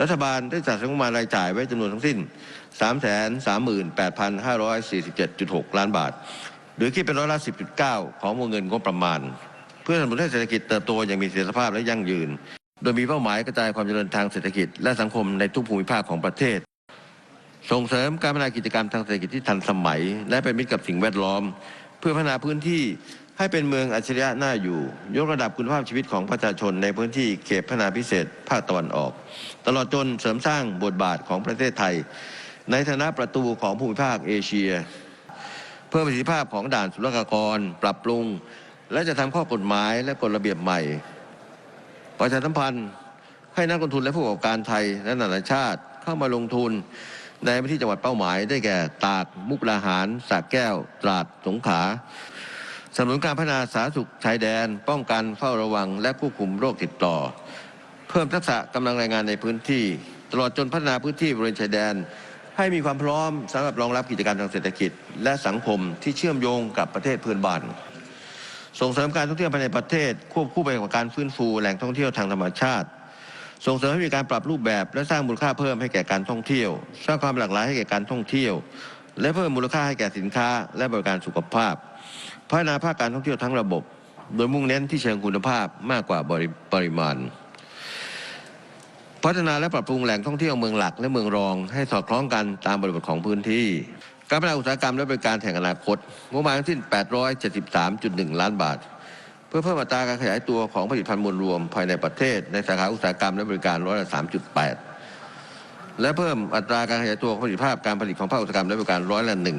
รัฐบาลได้จัดสรรงบประมาณรายจ่ายไว้จำนวนทั้งสิ้น 338,547.6 ล้านบาท หรือคิดเป็นร้อยละ10.9 ของวงเงินงบประมาณ เพื่อสนับสนุนให้เศรษฐกิจเติบโตอย่างมีเสถียรภาพและยั่งยืน โดยมีเป้าหมายกระจายความเจริญทางเศรษฐกิจและสังคมในทุกภูมิภาคของประเทศ ส่งเสริมการพัฒนากิจกรรมทางเศรษฐกิจที่ทันสมัย และเป็นมิตรกับสิ่งแวดล้อม เพื่อพัฒนาพื้นที่ ให้เป็นเมืองอัจฉริยะน่าอยู่ ยกระดับคุณภาพชีวิตของประชาชนในพื้นที่เขตพัฒนาพิเศษภาคตะวันออก ตลอดจนเสริมสร้างบทบาทของประเทศไทย ในฐานะประตูของภูมิภาคเอเชีย เพิ่มประสิทธิภาพของด่านศุลกากร ปรับปรุง และจะทำข้อกฎหมายและกฎระเบียบใหม่ ประชาสัมพันธ์ให้นักลงทุนและผู้ประกอบการไทยและนานาชาติเข้ามาลงทุนในพื้นที่จังหวัดเป้าหมายได้แก่ตากมุกดาหารสระแก้ว ตราดสงขลา สนุนการพัฒนาสาธารณสุขชายแดน ป้องกันเฝ้าระวัง และควบคุมโรคติดต่อ เพิ่มทักษะกำลังแรงงานในพื้นที่ ตลอดจนพัฒนาพื้นที่บริเวณชายแดน ให้มีความพร้อมสำหรับรองรับกิจการทางเศรษฐกิจ และสังคมที่เชื่อมโยงกับประเทศเพื่อนบ้านส่งเสริมการท่องเที่ยวภายในประเทศ ควบคู่ไปกับการฟื้นฟูแหล่งท่องเที่ยวทางธรรมชาติ ส่งเสริมให้มีการปรับรูปแบบ และสร้างมูลค่าเพิ่มให้แก่การท่องเที่ยว สร้างความหลากหลายให้แก่การท่องเที่ยว และเพิ่มมูลค่าให้แก่สินค้าและบริการสุขภาพ พัฒนาภาคการท่องเที่ยวทั้งระบบ โดยมุ่งเน้นที่เชิงคุณภาพมากกว่าปริมาณ พัฒนาและปรับปรุงแหล่งท่องเที่ยวเมืองหลักและเมืองรอง ให้สอดคล้องกันตามบริบทของพื้นที่ การพัฒนาอุตสาหกรรมและบริการแห่งอนาคตงบประมาณทั้งสิ้น 873.1 ล้านบาท เพื่อเพิ่มอัตราการขยายตัวของผลิตภัณฑ์มวลรวมภายในประเทศ ในสาขาอุตสาหกรรมและบริการร้อยละ3.8 และเพิ่มอัตราการขยายตัวของผลิตภาพการผลิตของภาคอุตสาหกรรมและบริการร้อยละหนึ่ง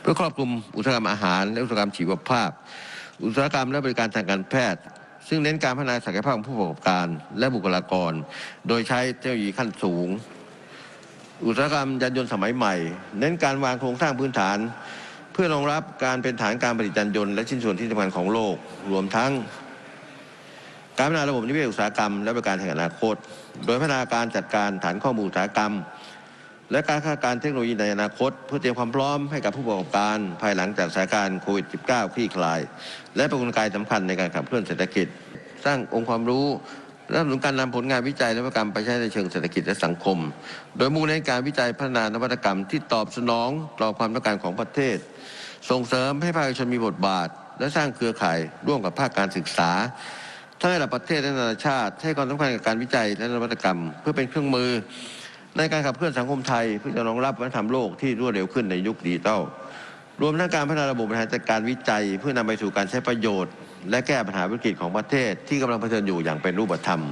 เพื่อครอบคลุมอุตสาหกรรมอาหาร และอุตสาหกรรมชีวภาพ อุตสาหกรรมและบริการทางการแพทย์ ซึ่งเน้นการพัฒนาศักยภาพของผู้ประกอบการ และบุคลากร โดยใช้เทคโนโลยีขั้นสูง อุตสาหกรรมยานยนต์สมัยใหม่ เน้นการวางโครงสร้างพื้นฐาน เพื่อรองรับการเป็นฐานการผลิตยานยนต์และชิ้นส่วนที่สำคัญของโลก รวมทั้ง การพัฒนาระบบนิเวศอุตสาหกรรมและบริการแห่งอนาคต โดยพัฒนาการจัดการฐานข้อมูลอุตสาหกรรม และการคาดการเทคโนโลยีในอนาคต เพื่อเตรียมความพร้อมให้กับผู้ประกอบการภายหลังจากสถานการณ์โควิด -19 คลี่คลาย และเป็นกลไกสำคัญในการขับเคลื่อนเศรษฐกิจ สร้างองค์ความรู้และสนับสนุนการนำผลงานวิจัยและนวัตกรรมไปใช้ในเชิงเศรษฐกิจและสังคม โดยมุ่งเน้นการวิจัยพัฒนานวัตกรรมที่ตอบสนองต่อความต้องการของประเทศ ส่งเสริมให้ภาคเอกชนมีบทบาท และสร้างเครือข่ายร่วมกับภาคการศึกษา ทั้งระดับประเทศและนานาชาติ ให้ความสำคัญกับการวิจัยและนวัตกรรม เพื่อเป็นเครื่องมือ ในการขับเคลื่อนสังคมไทยเพื่อจะรองรับวัฒนธรรมโลกที่รวดเร็วขึ้นในยุคดิจิทัลรวมทั้งการพัฒนาระบบบริหารจัดการวิจัย เพื่อนำไปสู่การใช้ประโยชน์ และแก้ปัญหาวิกฤตของประเทศที่กำลังเผชิญอยู่อย่างเป็นรูปธรรม